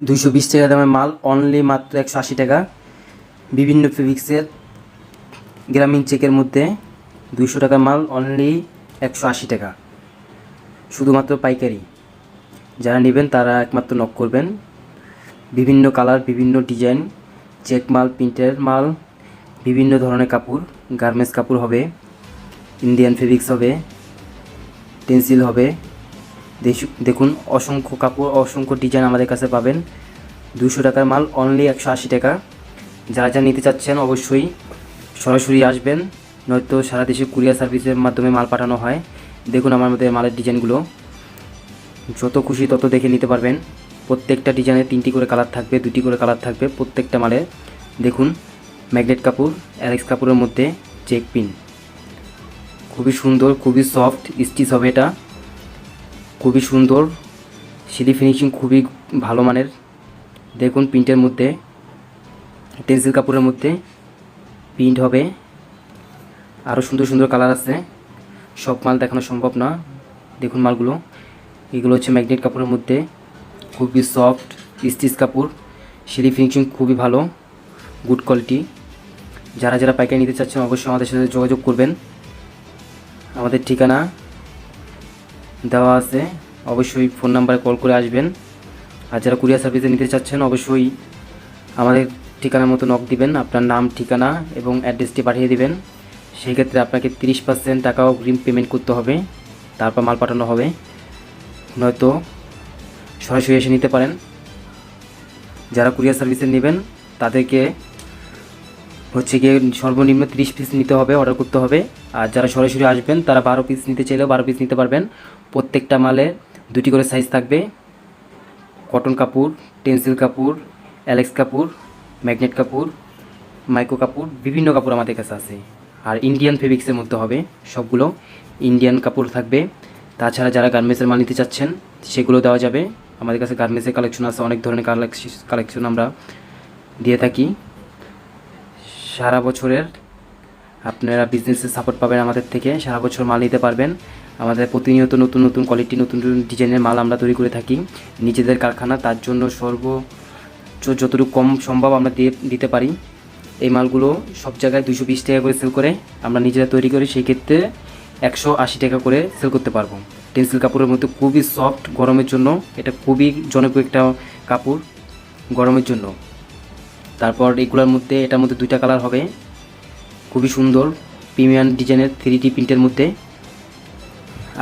দুইশো বিশ টাকা দামের মাল অনলি মাত্র একশো আশি টাকা। বিভিন্ন ফেব্রিক্সের গ্রামীণ চেকের মধ্যে দুইশো টাকার মাল অনলি একশো আশি টাকা। শুধুমাত্র পাইকারি। যারা নেবেন তারা একমাত্র নক করবেন। বিভিন্ন কালার বিভিন্ন ডিজাইন চেক মাল প্রিন্টের মাল, বিভিন্ন ধরনের কাপড় গার্মেন্টস কাপড় হবে ইন্ডিয়ান ফেব্রিক্স হবে পেন্সিল হবে। দেখুন, অসংখ্য কাপড়, অসংখ্য ডিজাইন আমাদের কাছে পাবেন। দুশো টাকার মাল অনলি একশো আশি টাকা। যারা যা নিতে চাচ্ছেন, অবশ্যই সরাসরি আসবেন। নয়তো সারা দেশে কুরিয়ার সার্ভিসের মাধ্যমে মাল পাঠানো হয়। দেখুন আমার মধ্যে মালের ডিজাইনগুলো যত খুশি তত দেখে নিতে পারবেন। প্রত্যেকটা ডিজাইনে তিনটি করে কালার থাকবে, দুটি করে কালার থাকবে প্রত্যেকটা মালে। দেখুন ম্যাগনেট কাপড় অ্যালেক্স কাপড়ের মধ্যে চেক পিন খুবই সুন্দর, খুবই সফট স্টিচ হবে এটা। খুবই সুন্দর। সিলি ফিনিশিং খুবই ভালো মানের। দেখুন প্রিন্টের মধ্যে টেন্সিল কাপড়ের মধ্যে প্রিন্ট হবে। আরও সুন্দর সুন্দর কালার আছে। সব মাল দেখানো সম্ভব না। দেখুন মালগুলো। এগুলো হচ্ছে ম্যাগনেট কাপড়ের মধ্যে। খুবই সফট স্টিচ কাপড়। সিলি ফিনিশিং খুবই ভালো। গুড কোয়ালিটি যারা যারা পাইকারি নিতে চাচ্ছেন, অবশ্যই আমাদের সাথে যোগাযোগ করবেন। আমাদের ঠিকানা দেওয়া আছে, অবশ্যই ফোন নাম্বারে কল করে আসবেন। আর যারা কুরিয়ার সার্ভিসে নিতে চাচ্ছেন, অবশ্যই আমাদের ঠিকানার মতো নক দিবেন, আপনার নাম, ঠিকানা এবং অ্যাড্রেসটি পাঠিয়ে দিবেন। সেই ক্ষেত্রে আপনাকে তিরিশ পার্সেন্ট টাকা অগ্রিম পেমেন্ট করতে হবে, তারপর মাল পাঠানো হবে। নয়তো সরাসরি এসে নিতে পারেন। যারা কুরিয়ার সার্ভিসে নেবেন, তাদেরকে হচ্ছে গিয়ে সর্বনিম্ন তিরিশ পিস নিতে হবে অর্ডার করতে হবে। আর যারা সরাসরি আসবেন, তারা বারো পিস নিতে চাইলেও বারো পিস নিতে পারবেন। প্রত্যেকটা মালে দুটি করে সাইজ থাকবে। কটন কাপড় টেন্সিল কাপড় অ্যালেক্স কাপড় ম্যাগনেট কাপড় মাইক্রো কাপড়, বিভিন্ন কাপড় আমাদের কাছে আছে। আর ইন্ডিয়ান ফেব্রিক্সের মধ্যে হবে সবগুলো। ইন্ডিয়ান কাপড় থাকবে। তাছাড়া যারা গার্মেন্টসের মাল নিতে চাচ্ছেন, সেগুলো দেওয়া যাবে। আমাদের কাছে গার্মেন্টসের কালেকশন আছে। অনেক ধরনের কালেকশন আমরা দিয়ে থাকি। সারা বছরের আপনারা বিজনেসে সাপোর্ট পাবেন আমাদের থেকে, সারা বছর মাল নিতে পারবেন। আমাদের প্রতিনিয়ত নতুন নতুন কোয়ালিটি নতুন নতুন ডিজাইনের মাল আমরা তৈরি করে থাকি। নিজেদের কারখানা, তার জন্য সর্ব যতটুকু কম সম্ভব আমরা দিয়ে, দিতে পারি। এই মালগুলো সব জায়গায় দুশো বিশ টাকা করে সেল করে আমরা নিজেরা তৈরি করি, সেই ক্ষেত্রে একশো আশি টাকা করে সেল করতে পারব। টেন্সিল কাপড়ের মধ্যে খুবই সফট গরমের জন্য। এটা খুবই জনপ্রিয় একটা কাপড়, গরমের জন্য। তারপর এগুলোর মধ্যে, এটার মধ্যে দুইটা কালার হবে। খুবই সুন্দর প্রিমিয়াম ডিজাইনের থ্রি ডি প্রিন্টের মধ্যে।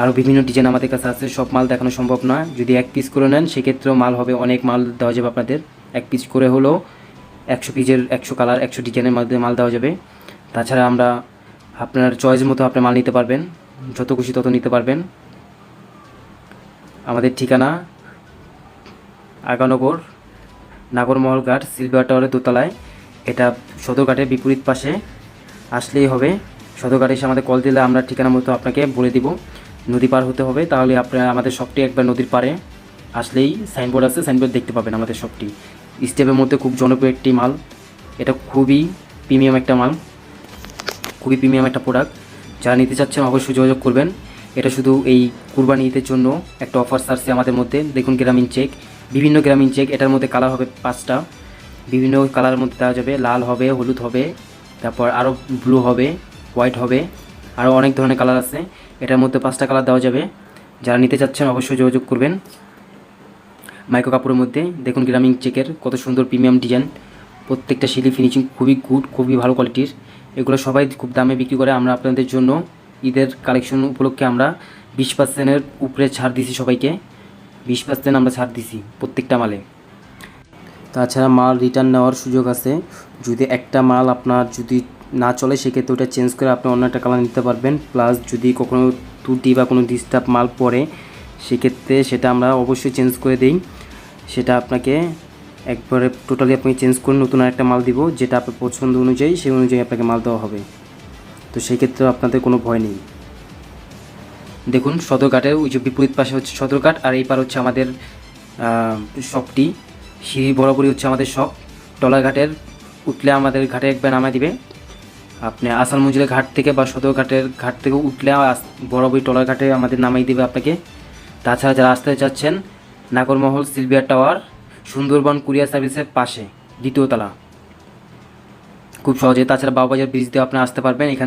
আরও বিভিন্ন ডিজাইন আমাদের কাছে আছে, সব মাল দেখানো সম্ভব না যদি এক পিস করে নেন, সেক্ষেত্রেও মাল হবে, অনেক মাল দেওয়া যাবে আপনাদের। এক পিস করে হলেও একশো পিসের একশো কালার একশো ডিজাইনের মধ্যে মাল দেওয়া যাবে। তাছাড়া আমরা আপনার চয়েস মতো আপনি মাল নিতে পারবেন, যত খুশি তত নিতে পারবেন। আমাদের ঠিকানা আগানগর নাগরমহল ঘাট, সিলভার টাওয়ারের দোতলায়। এটা সদরঘাটের বিপরীত পাশে আসলেই হবে। সদরঘাটে এসে আমাদের কল দিলে আমরা ঠিকানা মতো আপনাকে বলে দিব। নদী পার হতে হবে, তাহলে আপনার আমাদের শপটি একবার নদীর পাড়ে আসলেই সাইনবোর্ড আছে সাইনবোর্ড দেখতে পাবেন আমাদের শপটি স্টেপের মধ্যে খুব জনপ্রিয় একটি মাল। এটা খুবই প্রিমিয়াম একটা মাল। খুবই প্রিমিয়াম একটা প্রোডাক্ট যারা নিতে চাচ্ছেন অবশ্যই যোগাযোগ করবেন। এটা শুধু এই কুরবানি ঈদের জন্য একটা অফার আসছে আমাদের মধ্যে। দেখুন, গ্রামীণ চেক বিভিন্ন গ্রামীণ চেক এটার মধ্যে কালার হবে পাঁচটা। বিভিন্ন কালারের মধ্যে দেওয়া যাবে, লাল হবে, হলুদ হবে, তারপর আরও ব্লু হবে হোয়াইট হবে আরও অনেক ধরনের কালার আছে। এটার মধ্যে পাঁচটা কালার দেওয়া যাবে। যারা নিতে চাচ্ছেন অবশ্যই যোগাযোগ করবেন মাইক্রো কাপড়ের মধ্যে। দেখুন গ্রামীণ চেকের কত সুন্দর প্রিমিয়াম ডিজাইন প্রত্যেকটা সিলি ফিনিশিং খুবই গুড খুবই ভালো কোয়ালিটির এগুলো সবাই খুব দামে বিক্রি করে। আমরা আপনাদের জন্য ঈদের কালেকশন উপলক্ষে আমরা বিশ পার্সেন্টের উপরে ছাড় দিছি সবাইকে। বিশ পার্সেন্ট আমরা ছাড় দিছি প্রত্যেকটা মালে। তাছাড়া মাল রিটার্ন নেওয়ার সুযোগ আছে। যদি একটা মাল আপনার যদি না চলে, সেক্ষেত্রে ওটা চেঞ্জ করে আপনি অন্য একটা কালার নিতে পারবেন। প্লাস যদি কখনো ত্রুটি বা কোনো ডিস্টার্ব মাল পড়ে, সেক্ষেত্রে সেটা আমরা অবশ্যই চেঞ্জ করে দিই। সেটা আপনাকে একবারে টোটালি আপনি চেঞ্জ করে নতুন আরেকটা মাল দিব, যেটা আপনার পছন্দ অনুযায়ী, সেই অনুযায়ী আপনাকে মাল দেওয়া হবে। তো সেক্ষেত্রেও আপনাদের কোনো ভয় নেই। দেখুন, সদরঘাটের ওই যে বিপরীত পাশে হচ্ছে সদরঘাট, আর এই পার হচ্ছে আমাদের শপটি। সিঁড়ি বরাবরই হচ্ছে আমাদের শপ। টলাঘাটের উঠলে আমাদের ঘাটে একবার নামায় দিবে। আপনি আসাল মঞ্জিলের ঘাট থেকে বা সদরঘাটের ঘাট থেকে উঠলে বরাবরই টলার ঘাটে আমাদের নামাই দেবে আপনাকে। তাছাড়া যারা আসতে চাচ্ছেন, নাগরমহল সিলভিয়ার টাওয়ার, সুন্দরবন কুরিয়ার সার্ভিসের পাশে, দ্বিতীয় তলা। খুব সহজে তাছাড়া বাবুবাজার ব্রিজ দিয়ে আপনি আসতে পারবেন। এখান